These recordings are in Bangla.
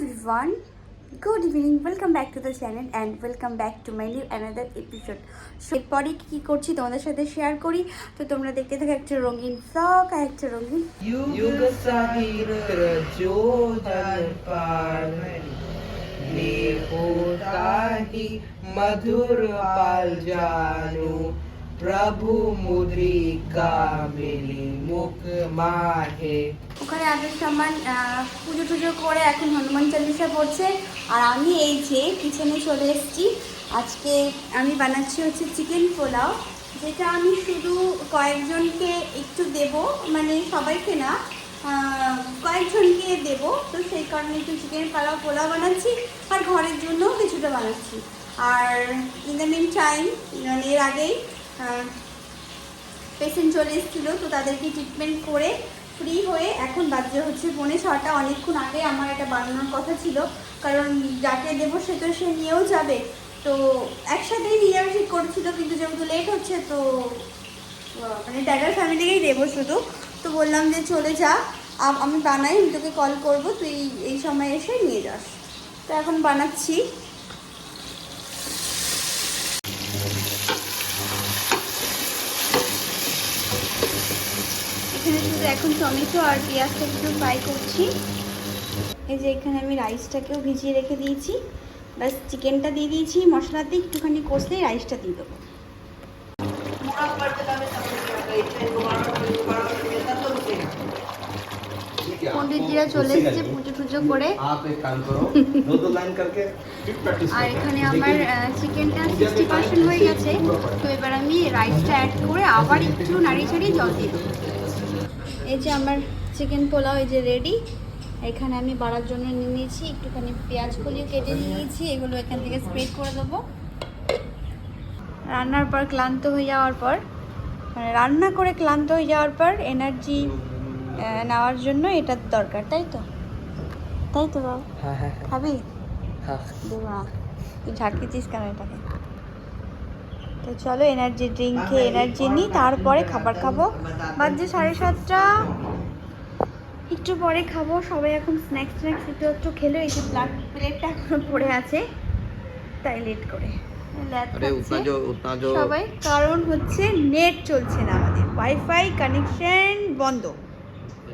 Everyone good evening welcome back to the channel and welcome back to my new another episode so এরপরে কী করছি তোমাদের সাথে শেয়ার করি? তো তোমরা দেখতে থাকো একটা রঙিন ফ্রক আর একটা রঙিন মধুর পাল জানু। প্রভু মুদ্রিকা মিলি মুখ মাহে ওখানে আগের সমান পুজো টুজো করে এখন হনুমান চালিসা পড়ছে। আর আমি এই যে কিচেনে চলে এসেছি। আজকে আমি বানাচ্ছি হচ্ছে চিকেন পোলাও, যেটা আমি শুধু কয়েকজনকে একটু দেব মানে সবাইকে না কয়েকজনকে দেব। তো সেই কারণে একটু চিকেন পালাও, পোলাও বানাচ্ছি, আর ঘরের জন্যও কিছুটা বানাচ্ছি। আর ইন দ্য মিন টাইম এর আগেই পেশেন্ট চলে এসেছিল, তো তাদেরকে ট্রিটমেন্ট করে ফ্রি হয়ে এখন বাজে হচ্ছে পৌনে ছটা। অনেকক্ষণ আগে আমার এটা বানানোর কথা ছিল, কারণ যাকে দেবো সে তো সে নিয়েও যাবে। তো একসাথেই নিয়ে ঠিক করেছিল, কিন্তু যেহেতু লেট হচ্ছে, তো মানে ড্যাডার ফ্যামিলিকেই দেবো শুধু। তো বললাম যে চলে যা, আমি বানাই, আমি তোকে কল করব, তুই এই সময় এসে নিয়ে যাস। তো এখন বানাচ্ছি। এখানে শুধু এখন টমেটো আর পেঁয়াজটা একটু ফ্রাই করছি। এই যে এখানে আমি রাইসটাকেও ভিজিয়ে রেখে দিয়েছি। ব্যাস চিকেনটা দিয়ে দিয়েছি মশলা দিয়ে একটুখানি কষলেই রাইসটা দিয়ে দেবো। পন্ডিতজিরা চলে এসেছে পুজো টুজো করে আর এখানে আমার চিকেনটা সিক্সটি পার্সেন্ট হয়ে গেছে। তো এবার আমি রাইসটা অ্যাড করে আবার একটু নাড়িয়ে ছাড়িয়ে জল দিয়ে দেবো। এই যে আমার চিকেন পোলাও এই যে রেডি এখানে আমি বাড়ার জন্য নিয়ে নিয়েছি একটুখানি পেঁয়াজ কলিও কেটে নিয়েছি এগুলো এখান থেকে স্প্রেড করে দেবো। রান্নার পর ক্লান্ত হয়ে যাওয়ার পর মানে রান্না করে ক্লান্ত হয়ে যাওয়ার পর এনার্জি নেওয়ার জন্য এটার দরকার তাই তো? তাই তো বাবা? হ্যাঁ, হ্যাঁ, হ্যাঁ। খাবি? দেবো তুই ঝাটকেছিস কেন এটাকে? তো চলো এনার্জি ড্রিঙ্ক খেয়ে এনার্জি নিই তারপরে খাবার খাব। বাজে সাড়ে সাতটা। একটু পরে খাব সবাই এখন স্ন্যাক্স স্ন্যাক্স একটু একটু খেলো এই যে প্লাট প্লেটটা এখনও পড়ে আছে তাই লেট করে। সবাই কারণ হচ্ছে নেট চলছে না আমাদের। ওয়াইফাই কানেকশন বন্ধ।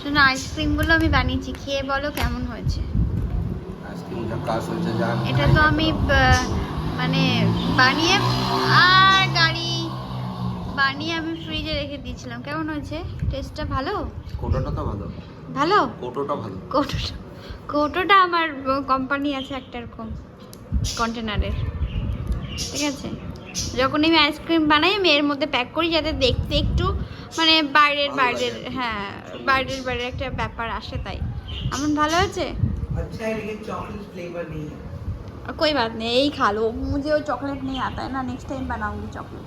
শোনো আইসক্রিমগুলো আমি বানিয়েছি খেয়ে বলো কেমন হয়েছে। এটা তো আমি মানে বানিয়ে আর গাড়ি বানিয়ে আমি ফ্রিজে রেখে দিয়েছিলাম। কেমন হয়েছে? টেস্টটা ভালো? কোটোটা তো ভালো। ভালো? কোটোটা ভালো। কোটোটা কোটোটা আমার কোম্পানি আছে একটা এরকম কন্টেনারের ঠিক আছে? যখন আমি আইসক্রিম বানাই আমি এর মধ্যে প্যাক করি যাতে দেখতে একটু মানে বাইরের ভালো বাইরের লাগে। হ্যাঁ বাইরের বাইরের একটা ব্যাপার আসে তাই এমন ভালো হয়েছে अच्छा है लेकिन चॉकलेट फ्लेवर नहीं है और कोई बात नहीं यही खा लो मुझे वो चॉकलेट नहीं आता है ना नेक्स्ट टाइम बनाऊंगी चॉकलेट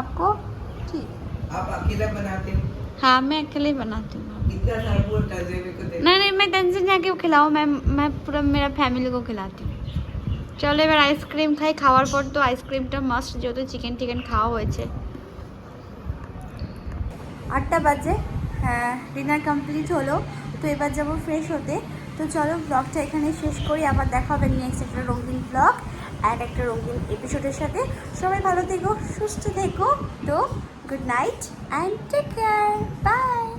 आपको ठीक आप अकेला बनाते हो हाँ मैं अकेले ही बनाती हूँ इतना सारा पूरा तजेबे को दे नहीं नहीं मैं टेंशन जाके खिलाओ मैं मैं पूरा मेरा फैमिली को खिलाती हूँ চলো এবার আইসক্রিম খাই খাওয়ার পর তো আইসক্রিমটা মাস্ট যেহেতু চিকেন টিকেন খাওয়া হয়েছে আটটা বাজে। হ্যাঁ ডিনার কমপ্লিট হলো, তো এবার যাব ফ্রেশ হতে। তো চলো ব্লগটা এখানে শেষ করি, আবার দেখা হবে নেক্সট একটা রঙিন ব্লগ আর একটা রঙিন এপিসোডের সাথে। সবাই ভালো থেকো, সুস্থ থেকো। তো good night and take care bye